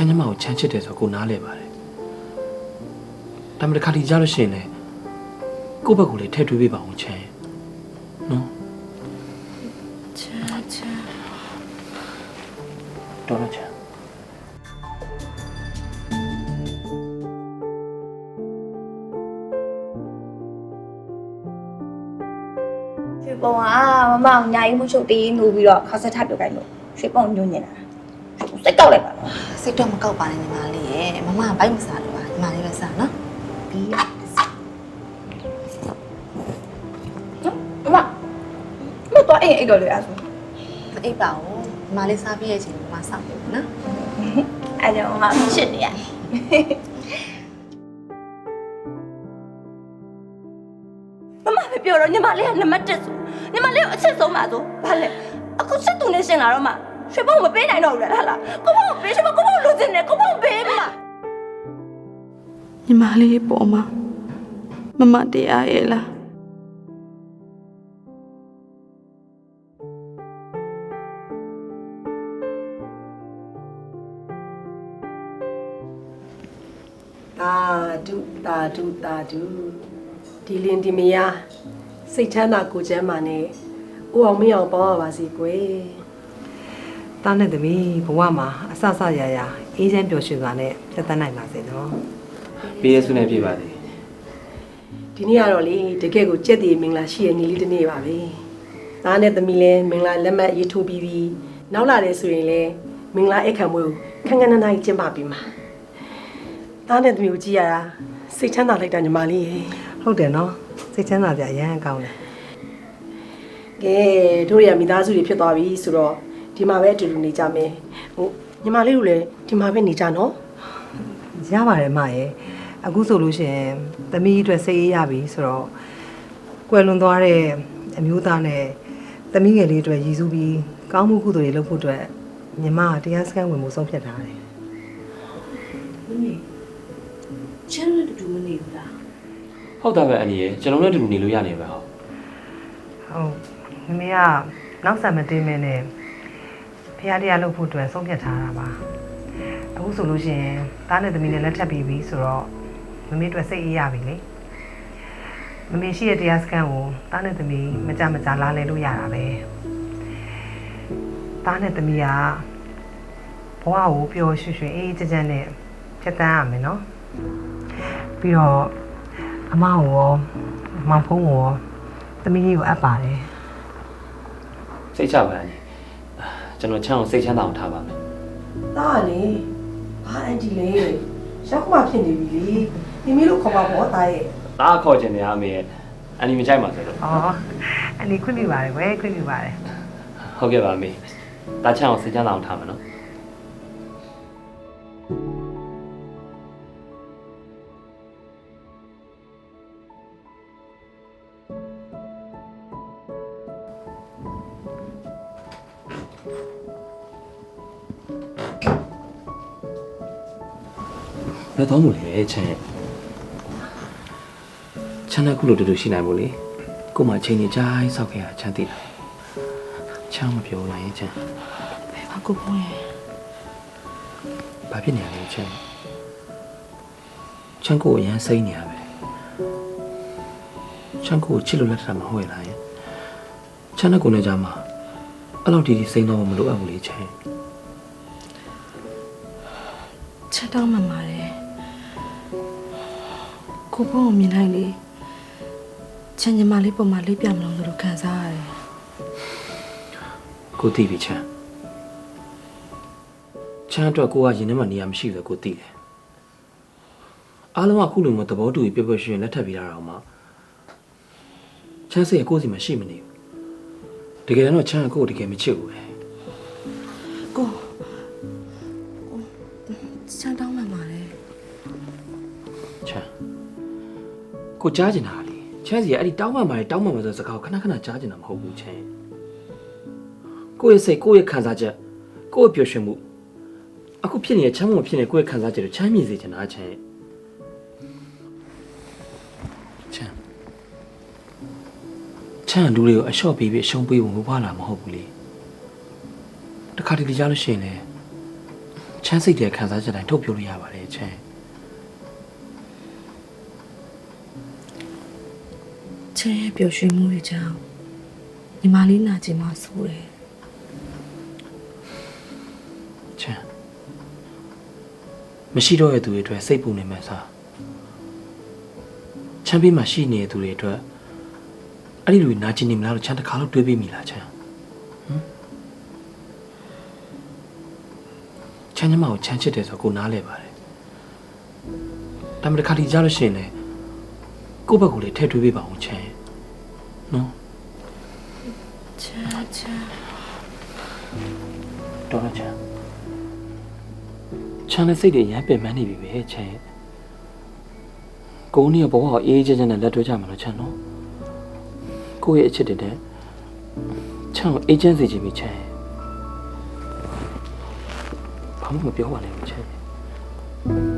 ချမ်းချမ်းမကိုချမ်းချစ်တယ်ဆိုတော့ကိုနားလဲပါတယ်ဒါပေမဲ့တစ်ခါတည်းကြားလို့ရှိရင်လည်းကိုယ့်ဘက်ကလည်းထည့်ထွေးပေးပါအောင်ချမ်းနော်ချမ်းချမ်းတော်တော့ချမ်းရွှေပုံကမမအောင်ညာကြီးမှုချုပ်တေးနိုးပြီးတော့ခါဆက်ထပြုတ်ခိုင်းလို့ရွှေပုံညွန့်နေတာ စိတ်ကောက်လိုက်ပါတော့စိတ်တော့မကောက်ပါနဲ့ညီမလေးရဲ့မမကဘိုက်မစားလို့ပါညီမလေးပဲစားနော်ဒီမမမတော့အိမ်အိတ်တော်လေအဲ့ဆိုမအိပ်ပါဘူးညီမလေးစားပြီးရဲ့အချိန်မှာမဆောက်ပြီနော်အဲ့ကြောင့်မမချစ်နေရမမပဲပြောတော့ညီမလေးကနံပါတ်1ဆိုညီမလေးကိုအချစ်ဆုံးပါဆိုဘာလဲအခုချစ်သူနဲ့ရှင်လာတော့မှ ရွှေပုံမပေးနိုင်တော့ဘူးလားဟာလားကိုပုံပေးရွှေပုံကိုပုံလိုချင်တယ်ကိုပုံပေးမညီမလေးပေါ်မှာမမတရားရဲ့လားတာဒုတာဒုတာဒုဒီလင်ဒီမယာစိတ်ချမ်းသာကိုယ်ချမ်းသာနဲ့ဦးအောင်မင်းအောင်ပေါင်းရပါစေကွယ် တားနဲ့သမီးဘဝမှာအဆဆရရအေးချမ်းပျော်ရွှင်စွာနဲ့ဖြတ်သန်းနိုင်ပါစေနော်ပေးရစုနဲ့ပြပါသေးဒီနေ့ကတော့လေတကယ်ကိုကြက်တည်မင်္ဂလာရှိရဲ့နေ့လေးတစ်နေ့ပါပဲသားနဲ့သမီးလည်းမင်္ဂလာလက်မှတ်ရေးထိုးပြီးပြီးနောက်လာတယ်ဆိုရင်လည်းမင်္ဂလာအိတ်ခံပွဲကိုခန်းခန်းနားနားကြီးကျင်းပပြီးမှာသားနဲ့သမီးကိုကြည့်ရတာစိတ်ချမ်းသာလိုက်တာညီမလေးရေဟုတ်တယ်နော်စိတ်ချမ်းသာကြအရန်ကောင်းတယ်ကဲတို့ရမိသားစုတွေဖြစ်သွားပြီဆိုတော့ ဒီမှာပဲအတူတူနေကြမယ်ဟိုညီမလေးတို့လည်းဒီမှာပဲနေကြနော်ရပါတယ်မရဲ့အခုဆိုလို့ရှိရင်သမီးအတွက်စိတ်အေးရပြီဆိုတော့ကွယ်လွန်သွားတဲ့အမျိုးသားနဲ့သမီးငယ်လေးအတွက်ရည်စူးပြီးကောင်းမှုကုသိုလ်တွေလုပ်ဖို့အတွက်ညီမကတရားစခန်းဝင်မှုဆုံးဖြတ်ထားတယ်ချမ်းနဲ့တူတူမနေဘူးလားဟုတ်တာပဲအန်ကြီးရယ်ကျွန်တော်လည်းအတူတူနေလို့ရနေပါဟုတ်ဟုတ်မမေကနောက်ဆက်မတင်မင်းနဲ့ ဖះတရားလုပ်ဖို့အတွက်ဆုံးဖြတ်ထားတာပါအခုဆိုလို့ရှိရင်သားနဲ့သမီးနဲ့လက်ထပ်ပြီးပြီဆိုတော့မမေအတွက်စိတ်အေးရပြီလေမမေရှိတဲ့တရားစခန်းကိုသားနဲ့သမီးမကြမကြလာလဲလို့ရတာပဲသားနဲ့သမီးကဘဝကိုပျော်ရွှင်ရွှင်အေးအေးချမ်းချမ်းနဲ့ဖြတ်တန်းရမယ်နော်ပြီးတော့အမကိုရောအမောင်ဖုံးကိုရောသမီးကြီးကိုအပ်ပါတယ်စိတ်ချပါအန် ကြီးအာကျွန်တော်ချမ်းအောင်စိတ်ချမ်းသာအောင်ထားပါမယ်တားလေဘာအန်တီလေရောက်မှဖြစ်နေပြီလေမိမိတို့ခေါ်ပါဘောတားရဲ့ဒါအခေါ်ခြင်းနေအမေရဲ့အန်ကြီးမကြိုက်ပါဆိုတော့။အော်အနီခွင့်ပြုပါတယ်ကွယ်ခွင့်ပြုပါတယ်ဟုတ်ကဲ့ပါအမေဒါချမ်းအောင်စိတ်ချမ်းသာအောင်ထားမယ်နော် ဘယ်တော့မှလေချမ်းရဲ့ချမ်းတဲ့ခုလိုတူတူရှိနိုင်မို့လေကို့မှာအချိန်ကြီးကြားဆောက်ခဲ့ရချမ်းသိတာချမ်းမပြောနိုင်ရင်ချမ်းဘယ်မှာကိုပုံရဲ့ဘာဖြစ်နေရလဲချမ်းချမ်းကိုအရန်စိမ့်နေရပဲချမ်းကိုချစ်လို့လက်ထပ်မှာဟုတ်ရလားယချမ်းနဲ့ကိုနဲ့ကြားမှာအဲ့လိုဒီဒီစိမ့်တော့မလို့အပ်ဘူးလေချမ်းချက်တော့မှမာတယ် ကိုပုံကိုမြင်လိုက်လေချမ်းညီမလေးပုံမှာလေးပြမလို့လို့ခံစားရတယ်ကိုသိပြီချမ်းချမ်းအတွက်ကိုကရင်ထဲမှာနေရာမရှိဘူးကိုသိတယ်အားလုံးကခုလိုမျိုးသဘောတူပြီးပြပြရွှင်လက်ထပ်ပြီးတာတော့မှချမ်းစိတ်ကကိုယ့်စီမှာရှိမနေဘူးတကယ်တော့ချမ်းကကိုယ့်ကိုတကယ်မချစ်ဘူးပဲကိုချမ်းတော့မှမာတယ်ချမ်း ကိုကြားကျင်တာလေချမ်းစီကအဲ့ဒီတောင်းမှန်ပါလေတောင်းမှန်ပါဆိုတဲ့စကားကိုခဏခဏကြားကျင်တာမဟုတ်ဘူးချမ်းကိုယ့်ရဲ့စိတ်ကိုယ့်ရဲ့ခံစားချက်ကိုယ့်ရဲ့ပျော်ရွှင်မှုအခုဖြစ်နေတဲ့ချမ်းမဖြစ်နေတဲ့ကိုယ့်ရဲ့ခံစားချက်ကိုချမ်းမြေစေချင်တာချမ်းချမ်းချမ်းလူတွေကိုအလျှော့ပေးပြီးအရှုံးပေးဖို့မဘွားလာမဟုတ်ဘူးလေတခါတလေကြားလို့ရှိရင်လေချချမ်းစိတ်တဲ့ခံစားချက်တိုင်းထုတ်ပြလို့ရပါတယ်ချမ်း ချမ်းရဲ့ပျော်ရွှင်မှုတွေကြောင့်ညီမလေးနာကျင်မှဆိုးတယ်ချမ်းမရှိတော့တဲ့သူတွေအတွက်စိတ်ပူနေမှန်းစားချမ်းပေးမှရှိနေတဲ့သူတွေအတွက်အဲ့ဒီလူတွေနာကျင်နေမလားလို့ချမ်းတစ်ခါတော့တွေးပြီးမိလားချမ်းဟမ်ချမ်းညမကိုချမ်းချစ်တယ်ဆိုတော့ကိုနားလဲပါတယ်ဒါပေမဲ့တစ်ခါတည်းကြားလို့ရှိရင်လည်းကိုယ့်ဘက်ကိုလည်းထည့်တွေးပေးပါအောင်ချမ်း နော်ချမ်းချမ်းတော်တော့ချမ်းချမ်းနဲ့စိတ်တွေရမ်းပင်ပန်းနေပြီပဲချမ်းကိုဦးနေဘဝကိုအေးအေးချမ်းချမ်းနဲ့လက်တွဲကြမှာလို့ချမ်းနော်ကိုယ့်ရဲ့အချစ်တွေနဲ့ချမ်းကိုအေးချမ်းစေချင်ပြီချမ်းဘာမှမပြောပါနဲ့ချမ်း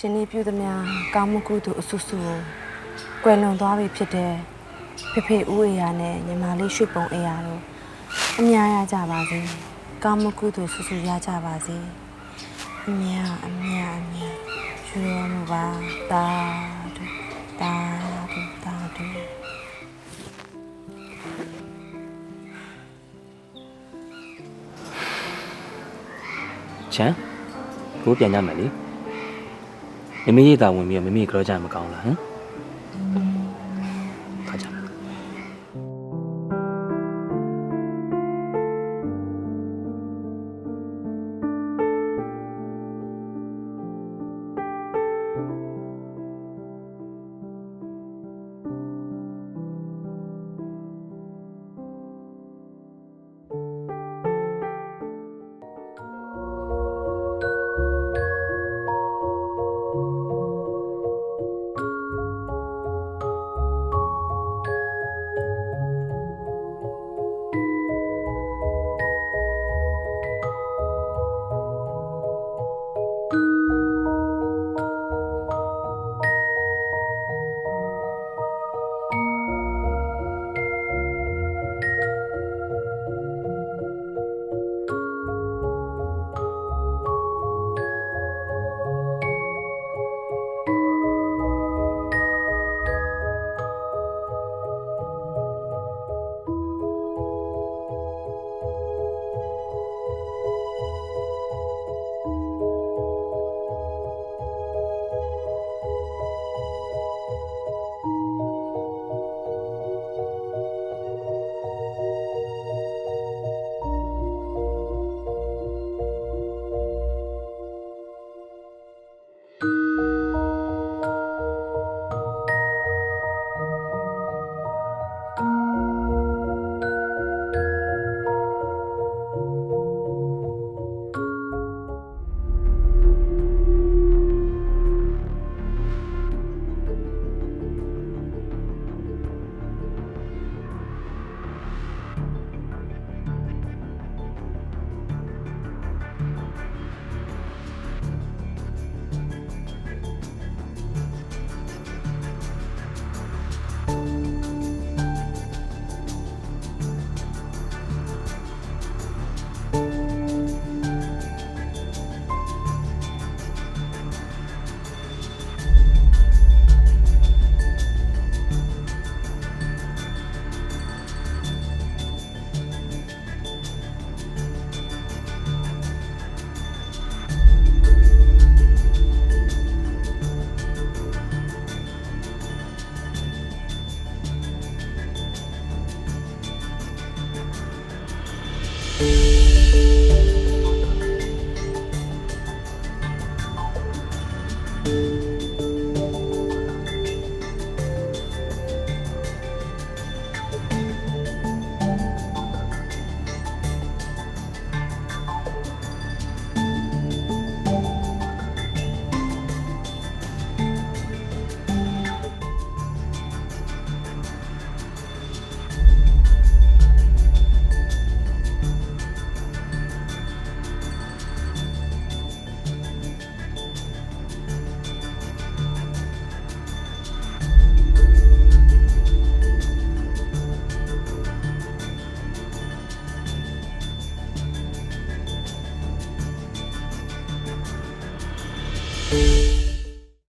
ရှင်နေပြုသမျှကောင်းမှုကုသိုလ်အဆုစုကိုကွယ်လွန်သွားပြီဖြစ်တဲ့ဖေဖေဦးအေယာနဲ့ညီမလေးရွှေပုံအေယာတို့အများရကြပါစေကောင်းမှုကုသိုလ်ဆုစုရကြပါစေအများအများအများယူရမှုပါတာဒုတာဒုတာဒုချမ်းကိုပြန်ကြမယ်လေ မမေကြီးတာဝင်ပြီးတော့မမေကြောကြမကောင်းလားဟမ်